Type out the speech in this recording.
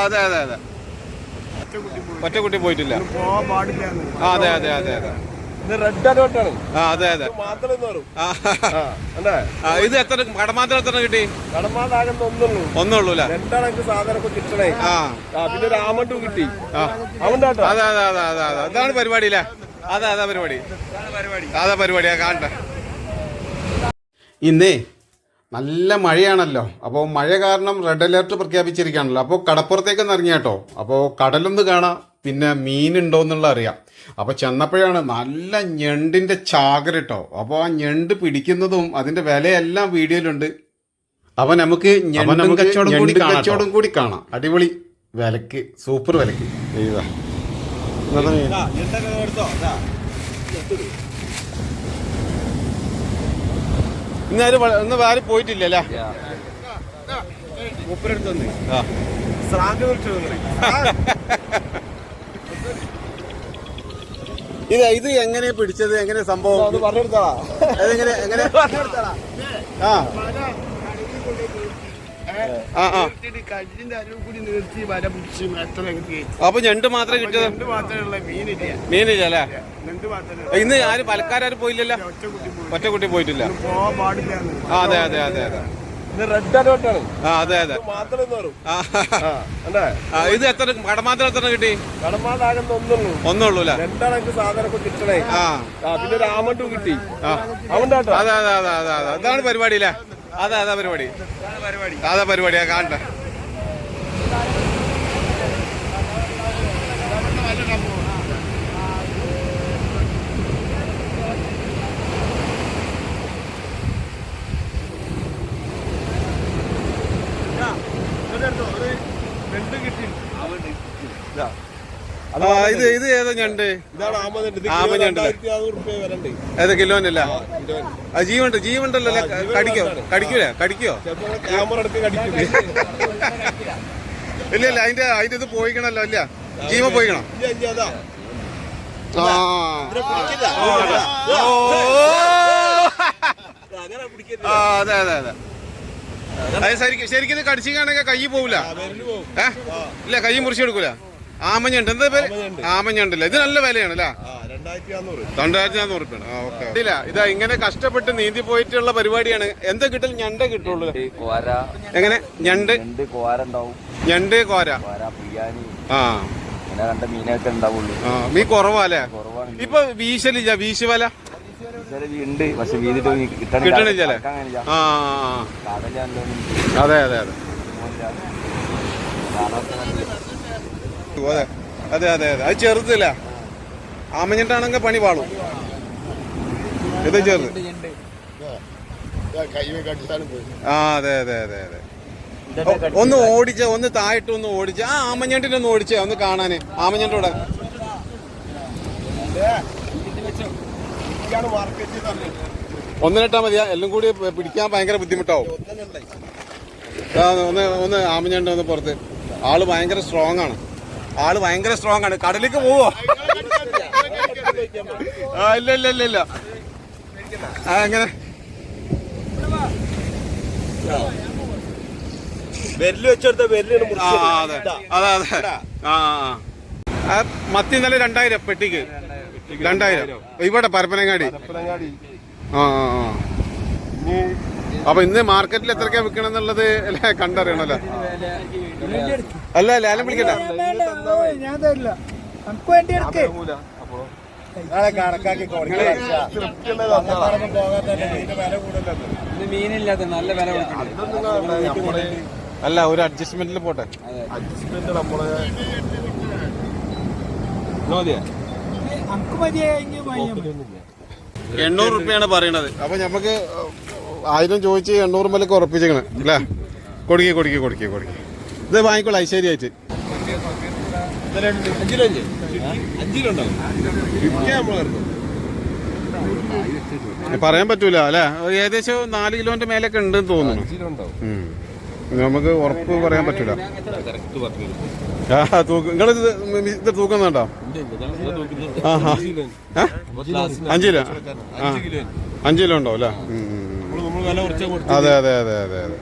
അതെ അതെ അതെ. ഒറ്റ കുട്ടി പോയിട്ടില്ല. അതെ അതെ അതെ അതെ. റെഡ് അലോട്ടാണ് അതെ അതെ. ഇത് എത്ര കടമാത്രം എത്ര കിട്ടി? കടമാതാകുന്ന ഒന്നുള്ളൂ. ഒന്നുള്ളൂ സാധനം കിട്ടണേ. പിന്നെ രാമണ്ടും കിട്ടി. അതെ അതെ അതെ അതെ അതെ. അതാണ് പരിപാടി അല്ലേ? അതെ അതാ പരിപാടി. അതാ പരിപാടിയാ കാണട്ടെ. ഇന്നേ നല്ല മഴയാണല്ലോ. അപ്പോൾ മഴ കാരണം റെഡ് അലേർട്ട് പ്രഖ്യാപിച്ചിരിക്കുകയാണല്ലോ. അപ്പോൾ കടപ്പുറത്തേക്ക് ഇറങ്ങിയ കേട്ടോ അപ്പോൾ കടലൊന്ന് കാണാം പിന്നെ മീനുണ്ടോ എന്നുള്ള അറിയാം. അപ്പോൾ ചെന്നപ്പോഴാണ് നല്ല ഞണ്ടിന്റെ ചാകര കേട്ടോ അപ്പോൾ ആ ഞണ്ട് പിടിക്കുന്നതും അതിന്റെ വിലയെല്ലാം വീഡിയോയിലുണ്ട്. അപ്പോൾ നമുക്ക് ഞണ്ടും കച്ചവടം കൂടി കച്ചവടം കൂടി കാണാം. അടിപൊളി വിലക്ക് സൂപ്പർ വിലക്ക്. എഴുതാ ഇന്നത്തെ ആരും പോയിട്ടില്ല ഇന്ന് വേറെ പോയിട്ടില്ലല്ലേ? മൂപ്പരെടുത്തു ആ. സ്രാങ്ക് വിളിച്ചു ഇത് ഇത് എങ്ങനെ പിടിച്ചത്? എങ്ങനെ സംഭവം? അത് പറഞ്ഞെടുത്താളാ അതെങ്ങനെ എങ്ങനെ? പറഞ്ഞെടുത്താളാ ആ. അപ്പൊ ഞണ്ട് മാത്രമേ കിട്ടിയത്? മീനില്ല. അല്ലേ? ഇന്ന് ആരും പലക്കാരും പോയില്ലല്ലോ? ഒറ്റ കുട്ടി പോയി ഒറ്റ കുട്ടി പോയിട്ടില്ല. ആ അതെ അതെ അതെ അതെ. ഇത് അതെ അതെ. എത്ര കടമാത്രം എത്ര കിട്ടി? ഒന്നുള്ളൂ അതാണ് പരിപാടി അല്ലേ? അതെ അതാ പരിപാടി. അതാ പരിപാടിയാ കാണട്ടെ രണ്ട് കിട്ടി ആ ഇത് ഇത് ഏതാ ഞണ്ട് ഏതാ കിലോനല്ല ജീവണ്ട് ജീവണ്ടല്ലോ കടിക്കോ? കടിക്കൂല? കടിക്കോ? ഇല്ല ഇല്ല അതിന്റെ അതിന്റെ ഇത് പോയിക്കണല്ലോ ഇല്ല. ജീവ പോയിക്കണം? അതാ. ആ. ആ, അതെ. അതെ അതെ ശരിക്കും ശരിക്കും കടിച്ചിക്കാണെങ്കിൽ കൈ പോവില്ല ആ, വിരൽ പോവും. ഏ? ഇല്ല കൈ മുറിച്ചെടുക്കൂല ആമഞ്ഞുണ്ട്. എന്താ പേര്? ആമഞ്ഞണ്ട്. ആമഞ്ഞുണ്ടല്ലേ? ഇത് നല്ല വിലയാണ് അല്ലേ? ആ, രണ്ടായിരത്തി അറുന്നൂറ് രണ്ടായിരത്തി നാനൂറ് റുപ്യാണ്. ആ ഓക്കെ ഇല്ല ഇതാ ഇങ്ങനെ കഷ്ടപ്പെട്ട് നീന്തി പോയിട്ടുള്ള പരിപാടിയാണ്. എന്താ കിട്ടൽ ഞണ്ട കിട്ടുള്ളൂ. എങ്ങനെ? ഞണ്ട്? ഞണ്ട് കോര ആ. മീനൊക്കെ ഉണ്ടാവുള്ളൂ. ആ മീ കുറവാല്ലേ കുറവാണ് ഇപ്പൊ വീശലില്ല. വീശുവല ഉണ്ട് പക്ഷെ കിട്ടണില്ല. ആ, അതെ അതെ അതെ. കാലാവസ്ഥ അതെ. അതെ അതെ അതെ. അത് ചെറുതല്ല ആമഞ്ഞിട്ടാണെങ്കിൽ പണി പാളും. ഇത് ചെറുത്. ആ അതെ അതെ അതെ അതെ. ഒന്ന് ഓടിച്ച ഒന്ന് താഴിട്ട് ഒന്ന് ഓടിച്ച. ആ ആമഞ്ഞണ്ടിനെ ഒന്ന് ഓടിച്ചേ ഒന്ന് കാണാന്. ആമഞ്ഞണ്ടൂടെ ഒന്നിനിട്ടാ മതിയാ. എല്ലാം കൂടി പിടിക്കാൻ ഭയങ്കര ബുദ്ധിമുട്ടാവും. ഒന്ന് ഒന്ന് ആമഞ്ഞണ്ട് ഒന്ന് പുറത്ത്. ആൾ ഭയങ്കര സ്ട്രോങ് ആണ്. ആൾ ഭയങ്കര സ്ട്രോങ് ആണ്. കടലിലേക്ക് പോവോ? ആ ഇല്ല ഇല്ല ഇല്ല ഇല്ല. ആ എങ്ങനെ? വിരൽ വെച്ചെടുത്ത ആ ആ, അതെ. അതെ അതെ. ആ ആ, മത്തി ഇന്നലെ രണ്ടായിരം പെട്ടിക്ക്. രണ്ടായിരം. ഇവിടെ പരപ്പനങ്ങാടി. ആ ആ ആ. അപ്പൊ ഇന്ന് മാർക്കറ്റിൽ എത്രക്കാ വിൽക്കണം എന്നുള്ളത് അല്ലേ കണ്ടറിയണല്ലോ. അല്ല ലേലം വിളിക്കണ്ട ഞാൻ തരില്ല നമുക്ക് വേണ്ടി എടുക്ക് കണക്കാക്കി മീനില്ലാത്ത നല്ല വില കൊടുക്കണ്ടേ അല്ല ഒരു അഡ്ജസ്റ്റ്മെന്റിൽ പോട്ടെ അഡ്ജസ്റ്റ്മെന്റ് നമ്മളെ എണ്ണൂറ് റുപ്യാണ് പറയണത്. അപ്പൊ നമുക്ക് ആയിരം ചോദിച്ച് എണ്ണൂറ് മേലേക്ക് ഉറപ്പിച്ചേക്കണ് അല്ലേ? കൊടുക്കി കൊടുക്കി കൊടുക്കി കൊടുക്കി. ഇത് വാങ്ങിക്കോളൂ നമ്മളായിരുന്നു പറയാൻ പറ്റൂല അല്ലേ? ഏകദേശം നാല് കിലോന്റെ മേലൊക്കെ ഉണ്ടെന്ന് തോന്നുന്നു. നമുക്ക് ഉറപ്പ് പറയാൻ പറ്റൂല. നിങ്ങൾ ഇത് തൂക്കുന്നുണ്ടോ? അഞ്ച് കിലോ അഞ്ച് കിലോ ഉണ്ടാവും അല്ലേ? അതെ അതെ അതെ അതെ അതെ.